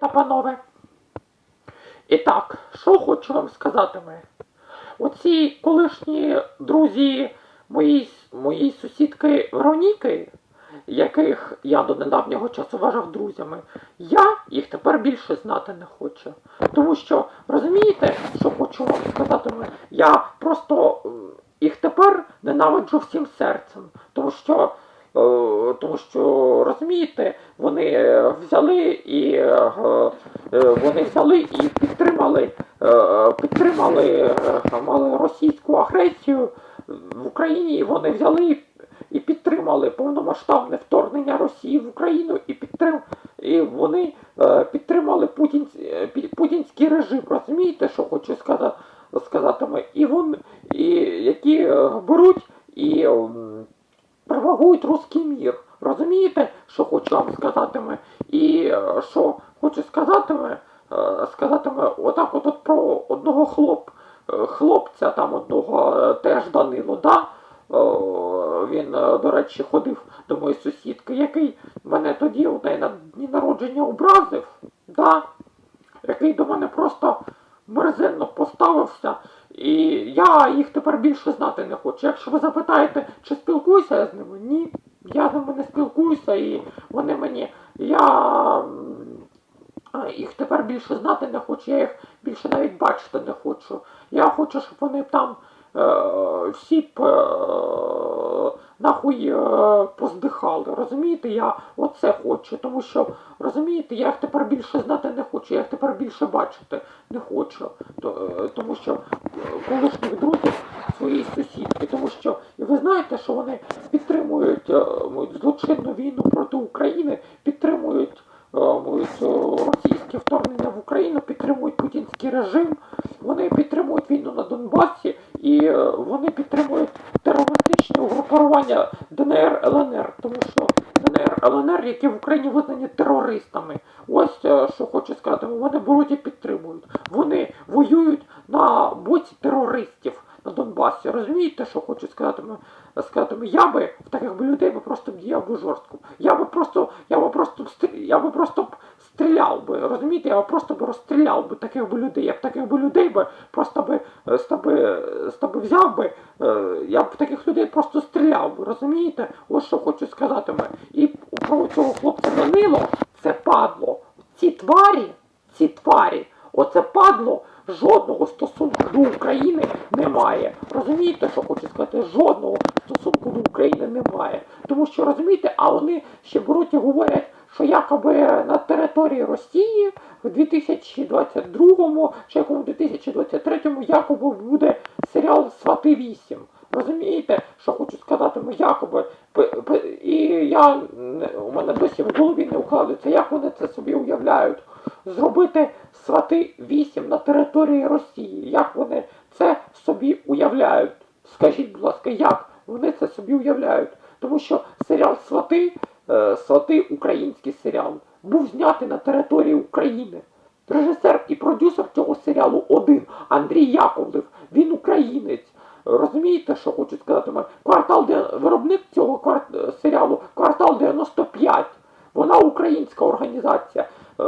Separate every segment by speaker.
Speaker 1: та панове. І так, що хочу вам сказати ми. Оці колишні друзі моєї, моєї сусідки Вероніки, яких я до недавнього часу вважав друзями, я їх тепер більше знати не хочу. Тому що, розумієте, що хочу вам сказати ми? Я просто їх тепер ненавиджу всім серцем. Тому що, тому що розумієте, вони е, взяли і е, е, вони взяли і підтримали, підтримали мали російську агресію в Україні. Вони взяли і- підтримали повномасштабне вторгнення Росії в Україну і підтрим, і вони підтримали путін, путінський режим. Розумієте, що хочу сказати? сказати ми? І вони, і які беруть і м, пропагують русський мір. Розумієте, що хочу вам сказати ми? І е, що хочу сказати ми? Е, Сказати ми отак от, от про одного хлоп, е, хлопця там одного теж Данило, да? Він, до речі, ходив до моєї сусідки, який мене тоді у неї на дні народження образив, да? який до мене просто мерзенно поставився, і я їх тепер більше знати не хочу. Якщо ви запитаєте, чи спілкуюся я з ними, ні. Я з ними не спілкуюся, і вони мені. Я їх тепер більше знати не хочу, я їх більше навіть бачити не хочу. Я хочу, щоб вони там е, всі б, е, нахуй е, поздихали. Розумієте, я оце хочу. Тому що, розумієте, я їх тепер більше знати не хочу, я їх тепер більше бачити не хочу. Е, тому що е, колишніх друзів своєї сусідки, тому що ви знаєте, що вони підтримують е, злочинну війну проти України, підтримують е, е, російське вторгнення в Україну, підтримують путінський режим, вони підтримують війну на Донбасі і вони підтримують терористичне угрупування ДНР ЛНР, тому що ДНР ЛНР, які в Україні визнані терористами. Ось що хочу сказати, вони беруть і підтримують. Вони воюють на боці терористів на Донбасі. Розумієте, що хочу сказати? Сказати я би в таких би людей би просто діяв би жорстко. Я би просто, я би просто я би просто стріляв би. Розумієте, я б просто б розстріляв би таких би людей. Я б таких би людей би просто би е, з тебе, з тебе взяв би. е, Я б таких людей просто стріляв би. Розумієте? Ось що хочу сказати. І про цього хлопця Данило це падло. Ці тварі, ці тварі, оце падло. Жодного стосунку до України немає. Розумієте, що хочу сказати? Жодного стосунку до України немає. Тому що розумієте, а вони ще беруть і говорять, що якоби на території Росії в 2022 чи якому 2023 якоби буде серіал Свати 8. Розумієте, що хочу сказати, ми якоби і я у мене досі в голові не укладається, як вони це собі уявляють. Зробити свати 8 на території Росії. Як вони це собі уявляють? Скажіть, будь ласка, як вони це собі уявляють? Тому що серіал Свати, е, Свати, український серіал, був знятий на території України. Режисер і продюсер цього серіалу один Андрій Яковлев. Він українець. Розумієте, що хочу сказати? Квартал де виробник цього квар- серіалу Квартал 95. Вона українська організація. Е,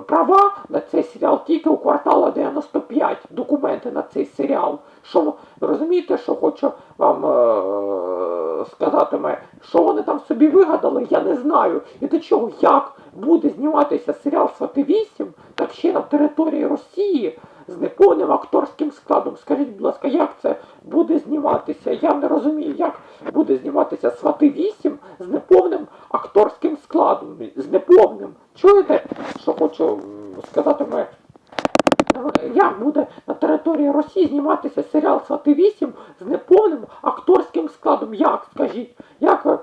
Speaker 1: права на цей серіал тільки у квартала 95. Документи на цей серіал. Що розумієте, що хочу вам е, сказати, що вони там собі вигадали, я не знаю. І до чого, як буде зніматися серіал Свати 8, так ще на території Росії з неповним акторським складом. Скажіть, будь ласка, як це буде зніматися? Я не розумію, як буде зніматися Свати 8 з неповним акторським складом. З неповним. Чуєте, що хочу сказати ми? Як буде на території Росії зніматися серіал Свати 8 з неповним акторським складом? Як скажіть? Як е,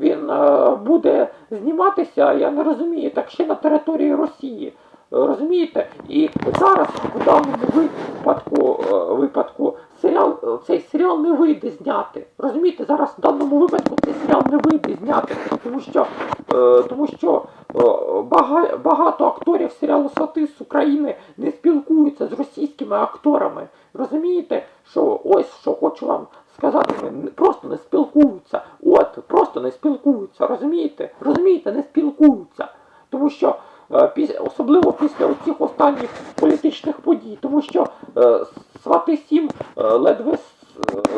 Speaker 1: він е, буде зніматися? Я не розумію. Так ще на території Росії. Розумієте? І зараз в даному випадку, е, випадку серіал, е, цей серіал не вийде зняти. Розумієте, зараз в даному випадку цей серіал не зняти, тому що, е, тому що е, бага- багато акторів серіалу Свати з України не спілкуються з російськими акторами. Розумієте, що ось що хочу вам сказати, просто не спілкуються. От, просто не спілкуються, розумієте? Розумієте, не спілкуються. Тому що е, особливо після цих останніх політичних подій, тому що е, свати сім е, ледве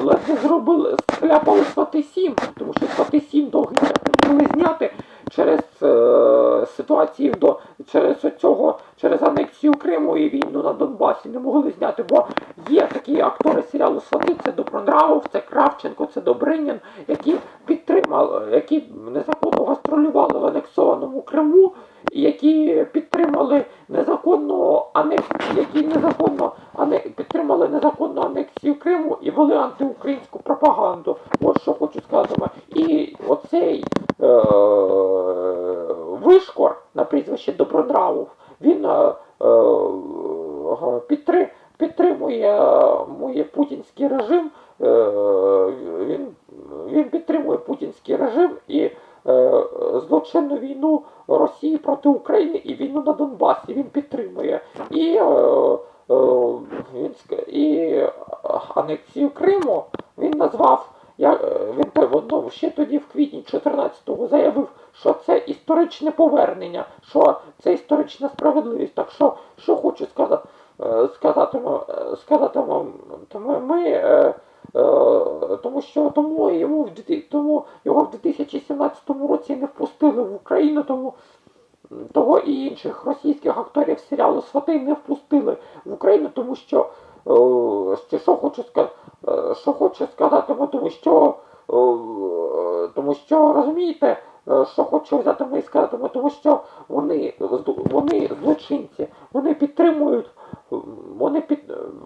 Speaker 1: ледве зробили, скляпали свати сім, тому що свати сім довгий час не могли зняти через е, ситуації до через цього, через анексію Криму і війну на Донбасі не могли зняти, бо є такі актори серіалу Свати, це Добронравов, це Кравченко, це Добринін, які підтримали, які незаконно гастролювали в анексованому Криму, які підтримали незаконну анексію, які незаконно підтримали незаконну анексію Криму і вели антиукраїнську пропаганду. Ось що хочу сказати. І оцей е, вишкор на прізвище Добронравов, він е, е, підтри, підтримує моє путінський режим, е, він, він підтримує путінський режим і е, злочинну війну Росії проти України і війну на Донбасі він підтримує. І, е, е, і анексію Криму він назвав. Я, е, він те- ще тоді в квітні 14-го заявив, що це історичне повернення, що це історична справедливість. Так що, що хочу сказати, е, сказати, е, сказати вам, тому ми, е, е, тому що тому йому в тому його в 2017 році не впустили в Україну, тому того і інших російських акторів серіалу Свати не впустили в Україну, тому що е, що хочу сказати, що хочу сказати, тому що е, тому що розумієте, е, що хочу взяти і сказати, тому що вони вони злочинці, вони підтримують. Вони під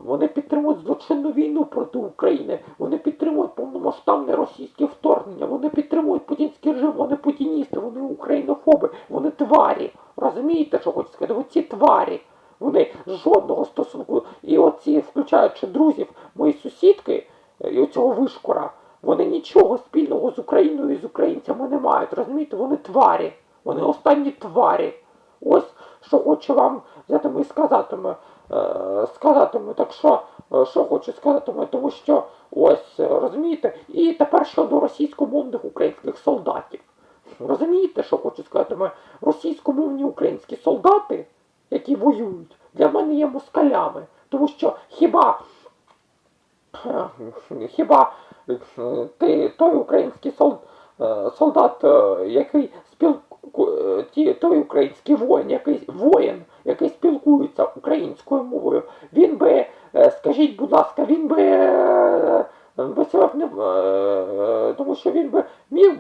Speaker 1: вони підтримують злочинну війну проти України, вони підтримують повномасштабне російське вторгнення, вони підтримують путінський режим, вони путіністи, вони українофоби, вони тварі. Розумієте, що хочу сказати? Оці тварі. Вони жодного стосунку, і оці, включаючи друзів, мої сусідки, е, і оцього вишкора, вони нічого спільного з Україною і з українцями не мають. Розумієте, вони тварі, вони останні тварі. Ось що хочу вам взятиме і сказатиме, е, сказатиме. Так що, е, що хочу сказатиме, тому що ось, е, розумієте, і тепер щодо російськомовних українських солдатів. Розумієте, що хочу сказати? Російськомовні українські солдати, які воюють, для мене є москалями. Тому що хіба хіба ти той український сол, солдат, який спілку той український воїн, який воїн, який спілкується українською мовою, він би, е, скажіть, будь ласка, він би. е, е, тому що він би міг,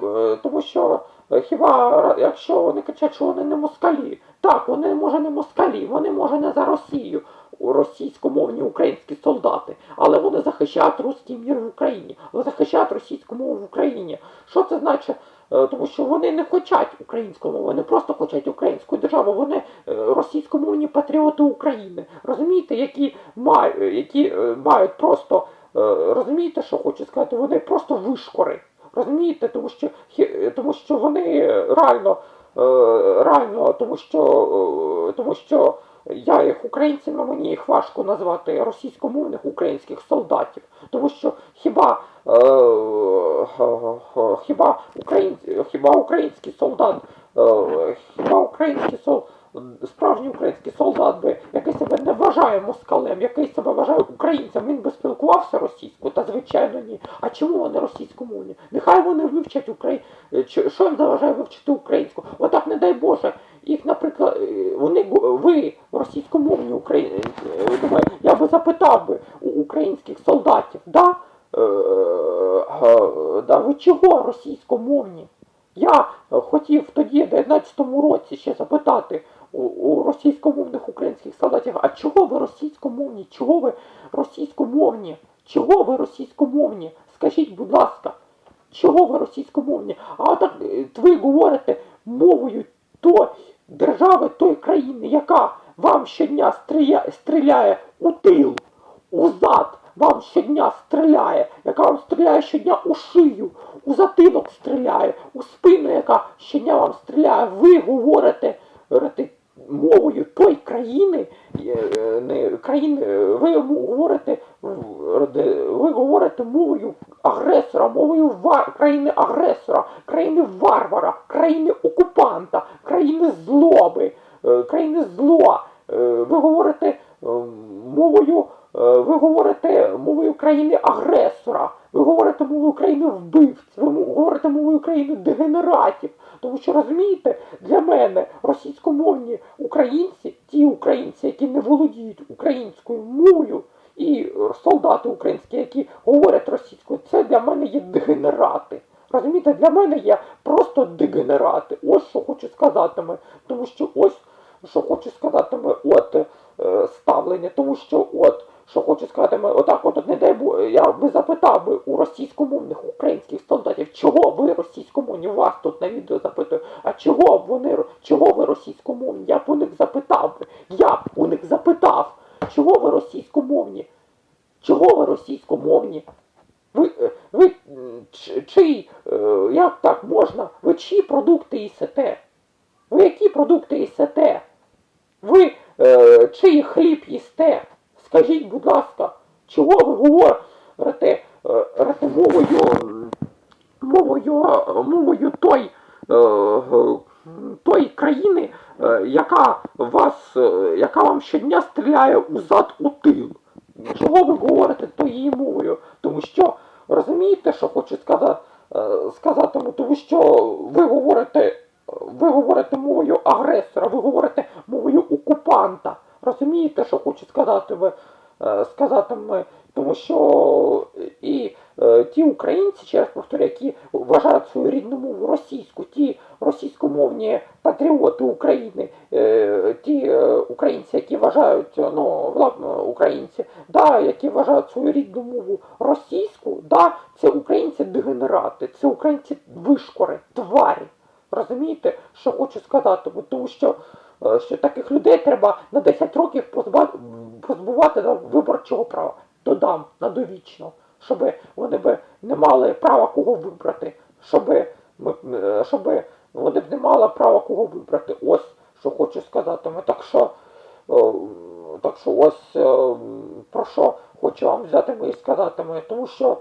Speaker 1: тому що хіба ра- якщо вони кричать, що вони не москалі, так, вони може не москалі, вони може не за Росію, російськомовні українські солдати, але вони захищають руський мір в Україні, але захищають російську мову в Україні. Що це значить? Е, Тому що вони не хочуть українську мову, вони просто хочуть українську державу. Вони е, російськомовні патріоти України. Розумієте, які мають, які е, мають просто е, розумієте, що хочу сказати? Вони просто вишкори. Розумієте, тому що тому що вони реально, е, реально, тому що, е, тому що я їх українцями, мені їх важко назвати російськомовних українських солдатів. Тому що хіба, е, хіба, українці, хіба український солдат, хіба український сол, справжній український солдат би, який себе не вважає москалем, який себе вважає українцем, він би спілкувався російською? Та звичайно ні. А чому вони російськомовні? Нехай вони вивчать Україну. Що їм заважає вивчити українську? Отак, не дай Боже, їх, наприклад, е, вони ви російськомовні українці. Я би запитав би у українських солдатів, да? Е, е, да, ви чого російськомовні? Я е, хотів тоді, в 19-му році, ще запитати у, у російськомовних українських солдатів, а чого ви російськомовні? Чого ви російськомовні? Чого ви російськомовні? Скажіть, будь ласка, чого ви російськомовні? А так е, ви говорите мовою той держави, той країни, яка вам щодня стріляє, у тил, у зад, вам щодня стріляє, яка вам стріляє щодня у шию, у затилок стріляє, у спину, яка щодня вам стріляє. Ви говорите мовою той країни, е, е, не країни, е, ви говорите, ви говорите мовою агресора, мовою ва- країни агресора, країни варвара, країни окупанта, країни злоби. Країни зло. Е, ви говорите мовою, ви говорите мовою країни агресора, ви говорите мовою країни вбивць, ви говорите мовою країни дегенератів. Тому що розумієте, для мене російськомовні українці, ті українці, які не володіють українською мовою, і солдати українські, які говорять російською, це для мене є дегенерати. Розумієте, для мене є просто дегенерати. Ось що хочу сказати ми. Тому що ось що хочу сказати ми, от е, ставлення, тому що от. Що хочу сказати, ми отак, от, от не дай Бог, я би запитав би у російськомовних українських солдатів, чого ви російськомовні, вас тут на відео чого вони, чого ви російськомовні? Я б у них запитав я б у них запитав, чого ви російськомовні? Чого ви російськомовні? Ви, е, ви чий, е, як так можна? Ви чиї продукти їсите? Ви які продукти їсите? Ви е, чий хліб їсте? Скажіть, будь ласка, чого ви говорите мовою, мовою, е, мовою той, е, е, країни, е, яка вас, е, яка вам щодня стріляє у зад у тил? Чого ви говорите тією мовою? Тому що розумієте, що хочу сказати, сказати, ну, тому що ви говорите, ви говорите мовою агресора, ви говорите мовою окупанта. Розумієте, що хочу сказати ви, сказати ми, тому що і ті українці, ще раз повторю, які вважають свою рідну мову російську, ті російськомовні патріоти України, е, ті е, українці, які вважають, ну, власне, українці, да, які вважають свою рідну мову російську, да, це українці дегенерати, це українці вишкори, тварі. Розумієте, що хочу сказати? Тому що, е, що таких людей треба на 10 років позба- позбувати на виборчого права. Додам на довічно, щоб вони б не мали права кого вибрати, щоб, щоб вони б не мали права кого вибрати. Ось що хочу сказати. Ми так що, так що ось про що хочу вам взяти ми і сказати ми, тому що.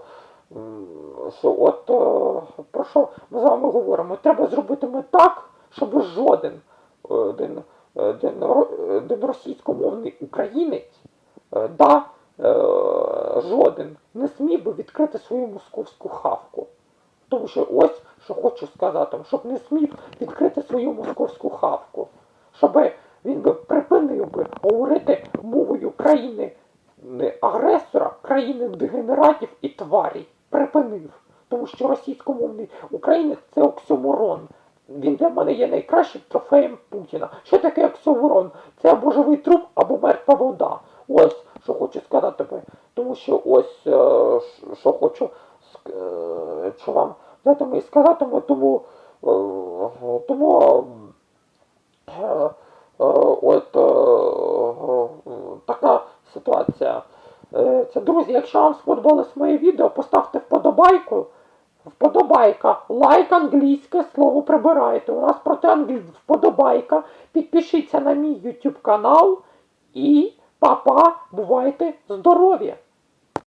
Speaker 1: Що от про що ми з вами говоримо? Треба зробити ми так, щоб жоден один, один, один російськомовний українець, е, да, е, жоден не смів би відкрити свою московську хавку. Тому що ось що хочу сказати, щоб не смів відкрити свою московську хавку, щоб він би припинив би говорити мовою країни не агресора, країни дегенератів і тварій. Припинив. Тому що російськомовний українець це оксюморон. Він для мене є найкращим трофеєм Путіна. Що таке оксюморон? Це або живий труп, або мертва вода. Ось що хочу сказати. Тому що ось е, що хочу е, що вам мені сказати, тому, е, тому от така ситуація. Це, друзі, якщо вам сподобалось моє відео, поставте вподобайку. Вподобайка, лайк англійське слово прибирайте. У нас проти англійське вподобайка. Підпишіться на мій YouTube канал і па-па, бувайте здорові!